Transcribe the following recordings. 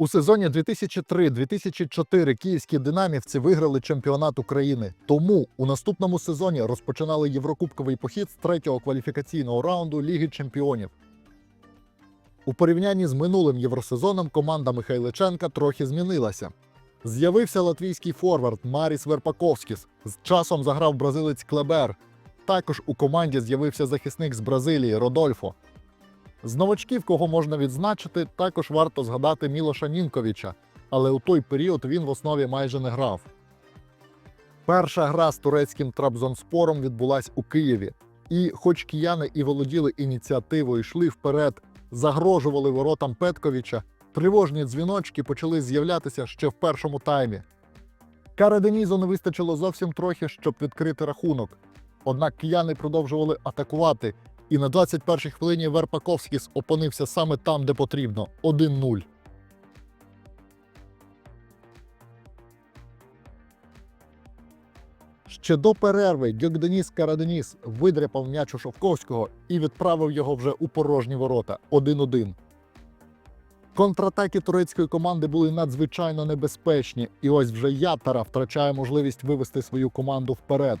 У сезоні 2003-2004 київські динамівці виграли чемпіонат України. Тому у наступному сезоні розпочинали єврокубковий похід з третього кваліфікаційного раунду Ліги Чемпіонів. У порівнянні з минулим євросезоном команда Михайличенка трохи змінилася. З'явився латвійський форвард Маріс Верпаковськіс. З часом заграв бразилець Клебер. Також у команді з'явився захисник з Бразилії Родольфо. З новачків, кого можна відзначити, також варто згадати Мілоша Нінковича, але у той період він в основі майже не грав. Перша гра з турецьким Трабзонспором відбулась у Києві. І, хоч кияни і володіли ініціативою, йшли вперед, загрожували воротам Петковича, тривожні дзвіночки почали з'являтися ще в першому таймі. Кари Денізу не вистачило зовсім трохи, щоб відкрити рахунок. Однак кияни продовжували атакувати, і на 21-й хвилині Верпаковськіс опинився саме там, де потрібно 1-0. Ще до перерви Гьокденіс Караденіс видряпав м'яч у Шовковського і відправив його вже у порожні ворота 1-1. Контратаки турецької команди були надзвичайно небезпечні, і ось вже Ятара втрачає можливість вивести свою команду вперед.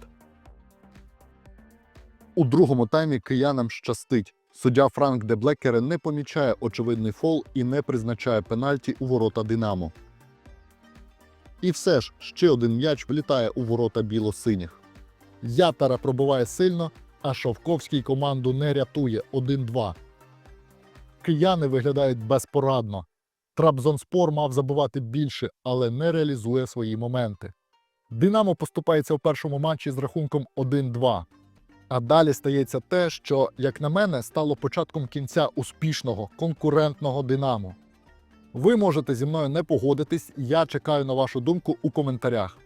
У другому таймі киянам щастить. Суддя Франк де Блекере не помічає очевидний фол і не призначає пенальті у ворота Динамо. І все ж ще один м'яч влітає у ворота біло-синіх. Ятара пробиває сильно, а Шовковський команду не рятує 1-2. Кияни виглядають безпорадно. Трабзонспор мав забивати більше, але не реалізує свої моменти. Динамо поступається в першому матчі з рахунком 1-2. А далі стається те, що, як на мене, стало початком кінця успішного конкурентного Динамо. Ви можете зі мною не погодитись, я чекаю на вашу думку у коментарях.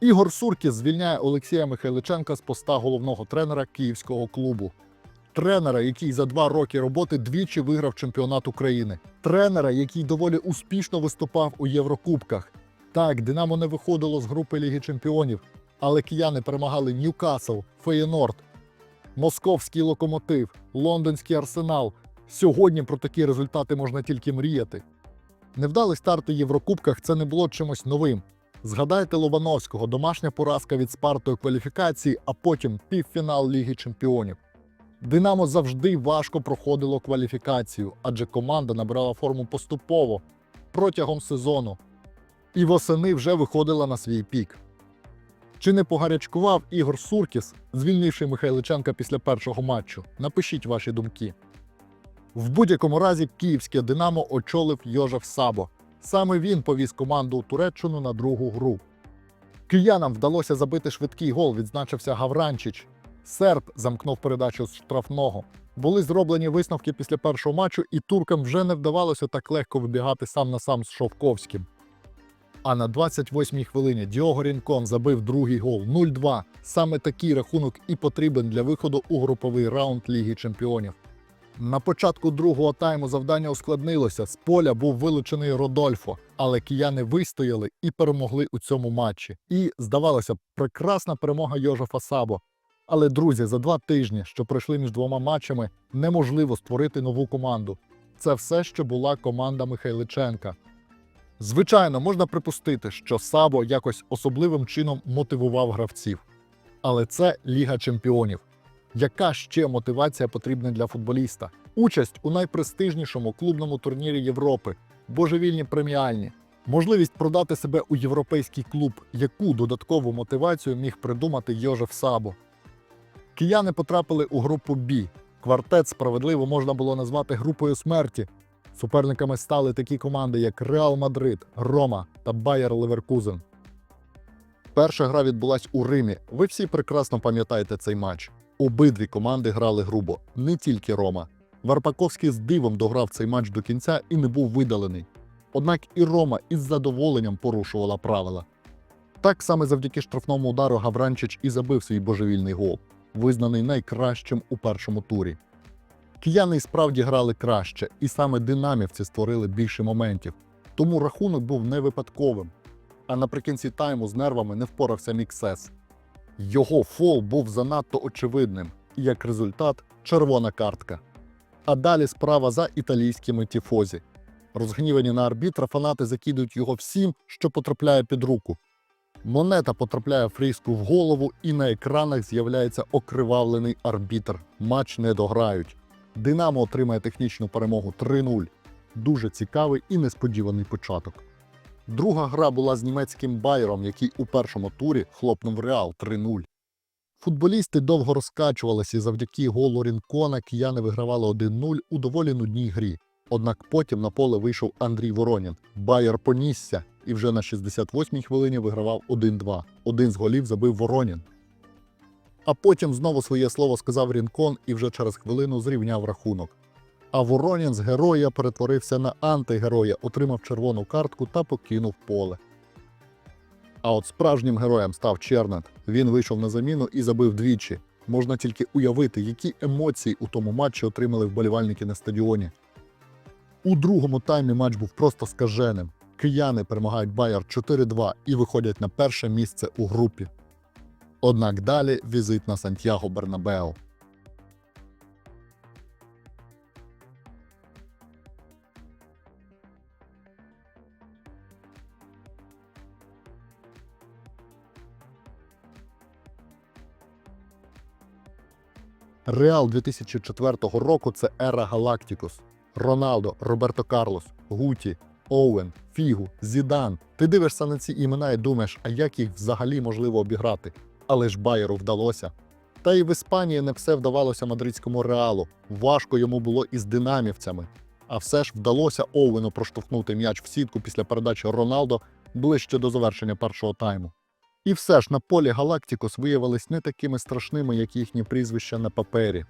Ігор Суркіс звільняє Олексія Михайличенка з поста головного тренера київського клубу. Тренера, який за два роки роботи двічі виграв чемпіонат України. Тренера, який доволі успішно виступав у Єврокубках. Так, Динамо не виходило з групи Ліги Чемпіонів, але кияни перемагали Ньюкасл, Феєнорд, Московський локомотив, Лондонський арсенал. Сьогодні про такі результати можна тільки мріяти. Невдалий старт у Єврокубках це не було чимось новим. Згадайте Лобановського, домашня поразка від Спарти у кваліфікації, а потім півфінал Ліги Чемпіонів. Динамо завжди важко проходило кваліфікацію, адже команда набирала форму поступово протягом сезону. І восени вже виходила на свій пік. Чи не погарячкував Ігор Суркіс, звільнивши Михайличенка після першого матчу? Напишіть ваші думки. В будь-якому разі київське Динамо очолив Йожеф Сабо. Саме він повіз команду у Туреччину на другу гру. Киянам вдалося забити швидкий гол, відзначився Гавранчич. Серб замкнув передачу з штрафного. Були зроблені висновки після першого матчу, і туркам вже не вдавалося так легко вибігати сам на сам з Шовковським. А на 28-й хвилині Діого Рінкон забив другий гол 0-2. Саме такий рахунок і потрібен для виходу у груповий раунд Ліги Чемпіонів. На початку другого тайму завдання ускладнилося. З поля був вилучений Родольфо, але кияни вистояли і перемогли у цьому матчі. І, здавалося, прекрасна перемога Йожефа Сабо. Але, друзі, за два тижні, що пройшли між двома матчами, неможливо створити нову команду. Це все, що була команда Михайличенка. Звичайно, можна припустити, що Сабо якось особливим чином мотивував гравців. Але це Ліга Чемпіонів. Яка ще мотивація потрібна для футболіста? Участь у найпрестижнішому клубному турнірі Європи, божевільні преміальні, можливість продати себе у європейський клуб, яку додаткову мотивацію міг придумати Йожеф Сабо. Кияни потрапили у групу Бі. Квартет справедливо можна було назвати групою смерті. Суперниками стали такі команди, як Реал Мадрид, Рома та Байер Леверкузен. Перша гра відбулась у Римі. Ви всі прекрасно пам'ятаєте цей матч. Обидві команди грали грубо, не тільки Рома. Варпаковський з дивом дограв цей матч до кінця і не був видалений. Однак і Рома із задоволенням порушувала правила. Так саме завдяки штрафному удару Гавранчич і забив свій божевільний гол, визнаний найкращим у першому турі. Кияни справді грали краще, і саме динамівці створили більше моментів. Тому рахунок був не випадковим. А наприкінці тайму з нервами не впорався Міксес. Його фол був занадто очевидним, і як результат червона картка. А далі справа за італійськими тіфозі. Розгнівані на арбітра, фанати закидують його всім, що потрапляє під руку. Монета потрапляє фріску в голову, і на екранах з'являється окривавлений арбітр. Матч не дограють. Динамо отримає технічну перемогу 3-0. Дуже цікавий і несподіваний початок. Друга гра була з німецьким Байером, який у першому турі хлопнув Реал 3-0. Футболісти довго розкачувалися і завдяки голу Рінкона кияни вигравали 1-0 у доволі нудній грі. Однак потім на поле вийшов Андрій Воронін. Байер понісся і вже на 68-й хвилині вигравав 1-2. Один з голів забив Воронін. А потім знову своє слово сказав Рінкон і вже через хвилину зрівняв рахунок. А Воронін з героя перетворився на антигероя, отримав червону картку та покинув поле. А от справжнім героєм став Чернет. Він вийшов на заміну і забив двічі. Можна тільки уявити, які емоції у тому матчі отримали вболівальники на стадіоні. У другому таймі матч був просто скаженим. Кияни перемагають Байер 4-2 і виходять на перше місце у групі. Однак далі візит на Сантьяго Бернабеу. Реал 2004 року це ера Галактикус. Роналдо, Роберто Карлос, Гуті, Оуен, Фігу, Зідан. Ти дивишся на ці імена і думаєш, а як їх взагалі можливо обіграти? Але ж Байеру вдалося. Та й в Іспанії не все вдавалося мадридському реалу. Важко йому було із динамівцями. А все ж вдалося Оуену проштовхнути м'яч в сітку після передачі Роналдо ближче до завершення першого тайму. І все ж на полі Галактикос виявились не такими страшними, як їхні прізвища на папері.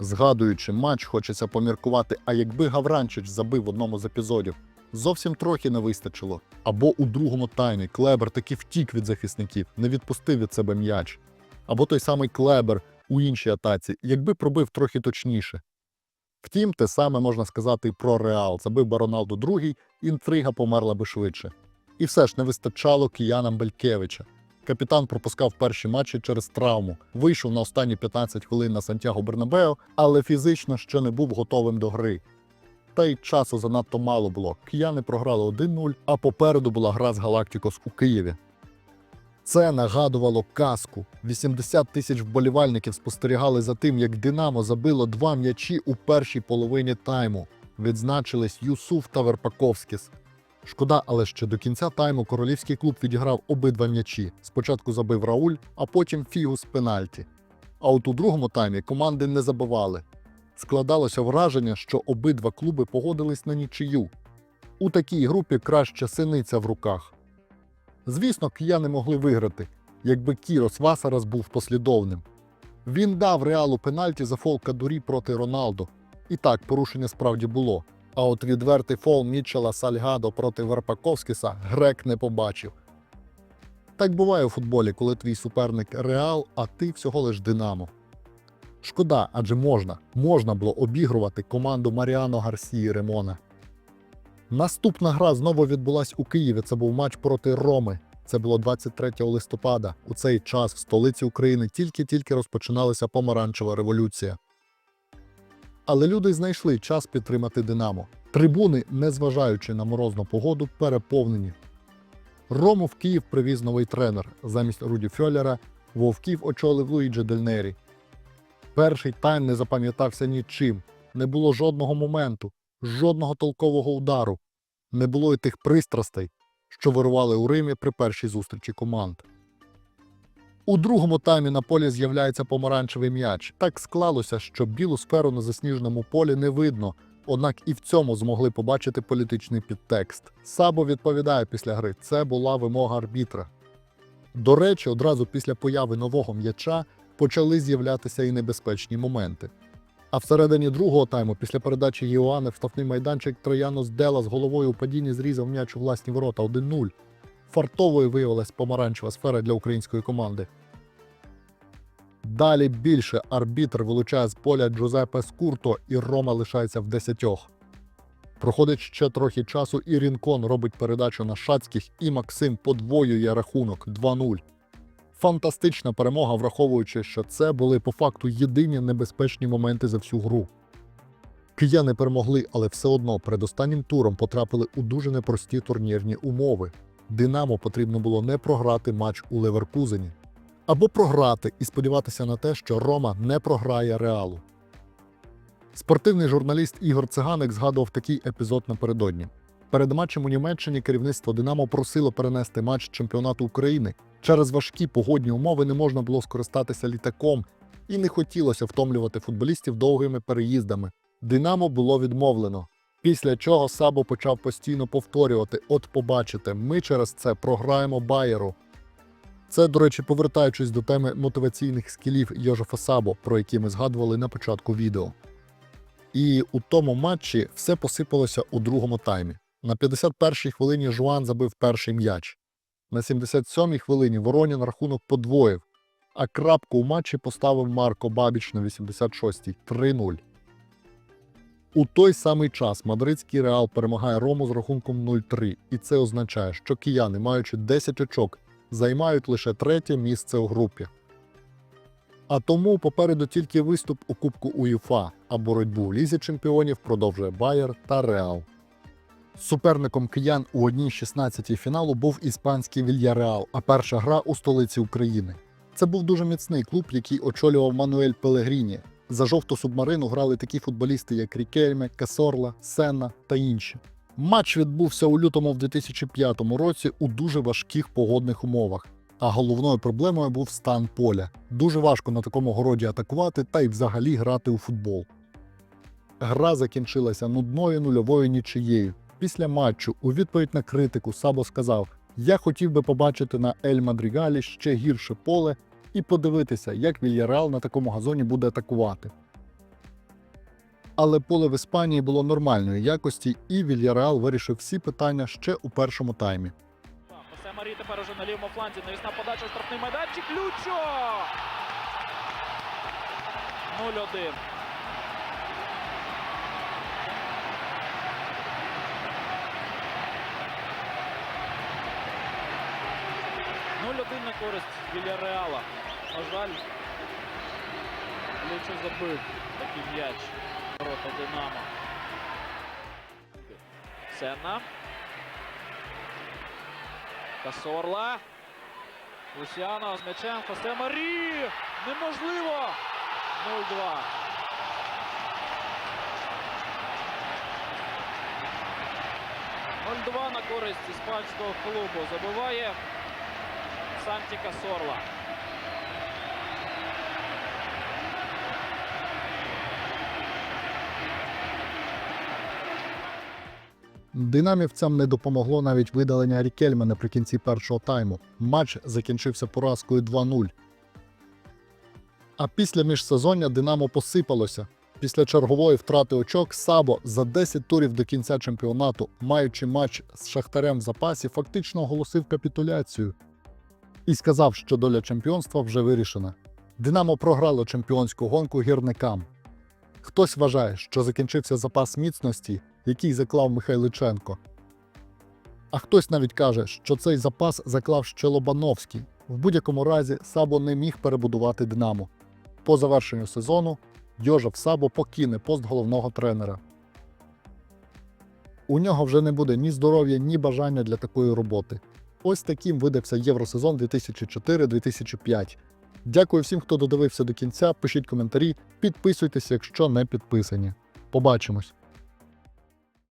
Згадуючи матч, хочеться поміркувати, а якби Гавранчич забив в одному з епізодів, зовсім трохи не вистачило. Або у другому таймі Клебер таки втік від захисників, не відпустив від себе м'яч. Або той самий Клебер у іншій атаці, якби пробив трохи точніше. Втім, те саме можна сказати і про Реал. Забив би Роналду другий, інтрига померла би швидше. І все ж не вистачало киянам Белькевича. Капітан пропускав перші матчі через травму, вийшов на останні 15 хвилин на Сантьяго Бернабео, але фізично ще не був готовим до гри. Та й часу занадто мало було. Кияни програли 1-0, а попереду була гра з Галактикос у Києві. Це нагадувало казку. 80 тисяч вболівальників спостерігали за тим, як Динамо забило два м'ячі у першій половині тайму. Відзначились Юсуф та Верпаковськіс. Шкода, але ще до кінця тайму королівський клуб відіграв обидва м'ячі. Спочатку забив Рауль, а потім фігу з пенальті. А от у другому таймі команди не забивали. Складалося враження, що обидва клуби погодились на нічию. У такій групі краще синиця в руках. Звісно, кияни могли виграти, якби Кірос Васарас був послідовним. Він дав реалу пенальті за фол Кадурі проти Роналдо. І так, порушення справді було. А от відвертий фол Мітчела Сальгадо проти Верпаковськіса грек не побачив. Так буває у футболі, коли твій суперник Реал, а ти всього лиш Динамо. Шкода, адже можна, можна було обігрувати команду Маріано Гарсії Ремона. Наступна гра знову відбулась у Києві. Це був матч проти Роми. Це було 23 листопада. У цей час в столиці України тільки-тільки розпочиналася помаранчева революція. Але люди знайшли час підтримати Динамо. Трибуни, незважаючи на морозну погоду, переповнені. Рому в Київ привіз новий тренер. Замість Руді Фьоллера Вовків очолив Луїджі Дельнері. Перший тайм не запам'ятався нічим. Не було жодного моменту, жодного толкового удару. Не було й тих пристрастей, що вирували у Римі при першій зустрічі команд. У другому таймі на полі з'являється помаранчевий м'яч. Так склалося, що білу сферу на засніженому полі не видно, однак і в цьому змогли побачити політичний підтекст. Сабо відповідає після гри: це була вимога арбітра. До речі, одразу після появи нового м'яча почали з'являтися і небезпечні моменти. А всередині другого тайму, після передачі Єоани в штрафний майданчик Троянос Дела з головою у падінні зрізав м'яч у власні ворота 1-0. Фартовою виявилась помаранчева сфера для української команди. Далі більше арбітр вилучає з поля Джузепе Скурто, і Рома лишається в десятьох. Проходить ще трохи часу, і Рінкон робить передачу на Шацьких, і Максим подвоює рахунок 2-0. Фантастична перемога, враховуючи, що це були по факту єдині небезпечні моменти за всю гру. Кияни перемогли, але все одно перед останнім туром потрапили у дуже непрості турнірні умови. Динамо потрібно було не програти матч у Леверкузені, або програти і сподіватися на те, що Рома не програє реалу. Спортивний журналіст Ігор Циганик згадував такий епізод напередодні. Перед матчем у Німеччині керівництво Динамо просило перенести матч чемпіонату України. Через важкі погодні умови не можна було скористатися літаком і не хотілося втомлювати футболістів довгими переїздами. Динамо було відмовлено. Після чого Сабо почав постійно повторювати: от побачите, ми через це програємо Байеру. Це, до речі, повертаючись до теми мотиваційних скілів Йожефа Сабо, про які ми згадували на початку відео. І у тому матчі все посипалося у другому таймі. На 51-й хвилині Жуан забив перший м'яч. На 77-й хвилині Воронін рахунок подвоїв, а крапку у матчі поставив Марко Бабіч на 86-й 3-0. У той самий час мадридський Реал перемагає Рому з рахунком 0-3, і це означає, що кияни, маючи 10 очок, займають лише третє місце у групі. А тому попереду тільки виступ у Кубку УЄФА, а боротьбу в Лізі чемпіонів продовжує Байер та Реал. Суперником киян у 1-16 фіналу був іспанський Вільяреал, а перша гра у столиці України. Це був дуже міцний клуб, який очолював Мануель Пелегріні. За жовту субмарину грали такі футболісти, як Рікельме, Касорла, Сенна та інші. Матч відбувся у лютому в 2005 році у дуже важких погодних умовах. А головною проблемою був стан поля. Дуже важко на такому городі атакувати та й взагалі грати у футбол. Гра закінчилася нудною нульовою нічиєю. Після матчу, у відповідь на критику, Сабо сказав: Я хотів би побачити на Ель Мадрігалі ще гірше поле і подивитися, як Вільяреал на такому газоні буде атакувати. Але поле в Іспанії було нормальної якості, і Вільяреал вирішив всі питання ще у першому таймі. Хосе Марі тепер уже на лівому фланзі. Навісна подача, штрафний майданчик. Лючо! 0-1. Нуль-один на користь Вільяреала. На жаль, Лючо забив такий м'яч. Ворота Динамо. Сенна. Касорла. Лусіано з м'ячем. Хосе Марі! Неможливо! 0-2. Ноль-два на користь іспанського клубу. Забиває Санті Касорла. Динамівцям не допомогло навіть видалення Рікельма наприкінці першого тайму. Матч закінчився поразкою 2-0. А після міжсезоння Динамо посипалося. Після чергової втрати очок Сабо за 10 турів до кінця чемпіонату, маючи матч з Шахтарем в запасі, фактично оголосив капітуляцію і сказав, що доля чемпіонства вже вирішена. Динамо програло чемпіонську гонку гірникам. Хтось вважає, що закінчився запас міцності, який заклав Михайличенко. А хтось навіть каже, що цей запас заклав ще Лобановський. В будь-якому разі Сабо не міг перебудувати Динамо. По завершенню сезону Йожев Сабо покине пост головного тренера. У нього вже не буде ні здоров'я, ні бажання для такої роботи. Ось таким видався Євросезон 2004-2005. Дякую всім, хто додивився до кінця. Пишіть коментарі, підписуйтесь, якщо не підписані. Побачимось!